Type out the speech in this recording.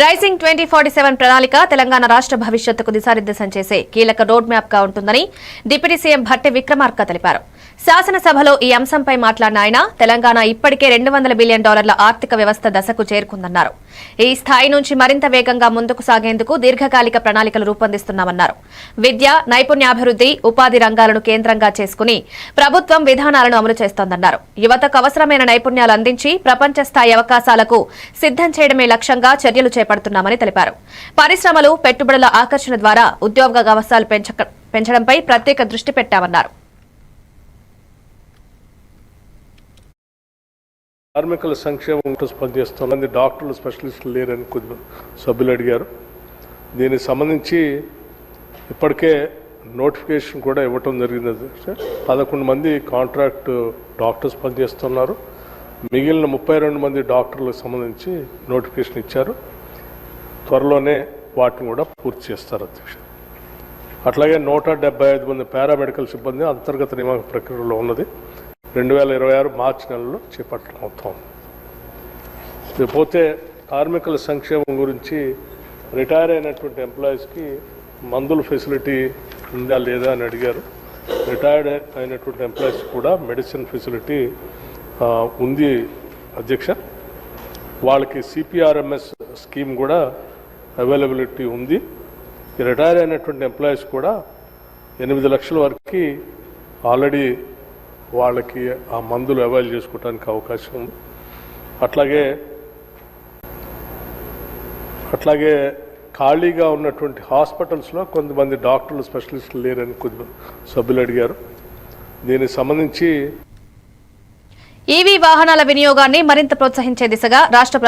Raising twenty forty seven ప్రణాళిక తెలంగాణ రాష్ట్ర భవిష్యత్తుకు దిశానిర్దేశం చేసే కీలక రోడ్ మ్యాప్గా ఉంటుందని డిప్యూటీ సీఎం భట్టి విక్రమార్క తెలిపారు. శాసనసభలో ఈ అంశంపై మాట్లాడిన ఆయన తెలంగాణ ఇప్పటికే రెండు వందల బిలియన్ డాలర్ల ఆర్థిక వ్యవస్థ దశకు చేరుకుందన్నారు. ఈ స్థాయి నుంచి మరింత వేగంగా ముందుకు సాగేందుకు దీర్ఘకాలిక ప్రణాళికలు రూపొందిస్తున్నామన్నారు. విద్య నైపుణ్యాభివృద్ధి ఉపాధి రంగాలను కేంద్రంగా చేసుకుని ప్రభుత్వం విధానాలను అమలు చేస్తోందన్నారు. యువతకు అవసరమైన నైపుణ్యాలు అందించి ప్రపంచ స్థాయి అవకాశాలకు సిద్దం చేయడమే లక్ష్యంగా చర్యలు చేపడుతున్నామని తెలిపారు. పరిశ్రమలు పెట్టుబడుల ఆకర్షణ ద్వారా ఉద్యోగ అవకాశాలు పెంచడంపై ప్రత్యేక దృష్టి పెట్టామన్నారు. కార్మికుల సంక్షేమం ఉంటూ పనిచేస్తున్న డాక్టర్లు స్పెషలిస్టులు లేరని కొద్ది సభ్యులు అడిగారు. దీనికి సంబంధించి ఇప్పటికే నోటిఫికేషన్ కూడా ఇవ్వటం జరిగింది. సార్ పదకొండు మంది కాంట్రాక్ట్ డాక్టర్స్ పనిచేస్తున్నారు. మిగిలిన ముప్పై రెండు మంది డాక్టర్లకు సంబంధించి నోటిఫికేషన్ ఇచ్చారు. త్వరలోనే వాటిని కూడా పూర్తి చేస్తారు అధ్యక్ష. అట్లాగే నూట డెబ్బై ఐదు మంది పారామెడికల్ సిబ్బంది అంతర్గత నియామక ప్రక్రియలో ఉన్నది. రెండు వేల ఇరవై ఆరు మార్చి నెలలో చేపట్టడం అవుతాం ఇకపోతే కార్మికుల సంక్షేమం గురించి రిటైర్ అయినటువంటి ఎంప్లాయీస్కి మందుల ఫెసిలిటీ ఉందా లేదా అని అడిగారు. రిటైర్డ్ అయినటువంటి ఎంప్లాయీస్ కూడా మెడిసిన్ ఫెసిలిటీ ఉంది అధ్యక్ష. వాళ్ళకి సిపిఆర్ఎంఎస్ స్కీమ్ కూడా అవైలబిలిటీ ఉంది. రిటైర్ అయినటువంటి ఎంప్లాయీస్ కూడా ఎనిమిది లక్షల వరకు ఆల్రెడీ వాళ్ళకి ఆ మందులు అవైల్ చేసుకోవడానికి అవకాశం ఉంది. అట్లాగే అట్లాగే ఖాళీగా ఉన్నటువంటి హాస్పిటల్స్లో కొంతమంది డాక్టర్లు స్పెషలిస్టులు లేరని కొద్ది సభ్యులు అడిగారు. దీనికి సంబంధించి ఈవీ వాహనాల వినియోగాన్ని మరింత ప్రోత్సహించే దిశగా రాష్ట్ర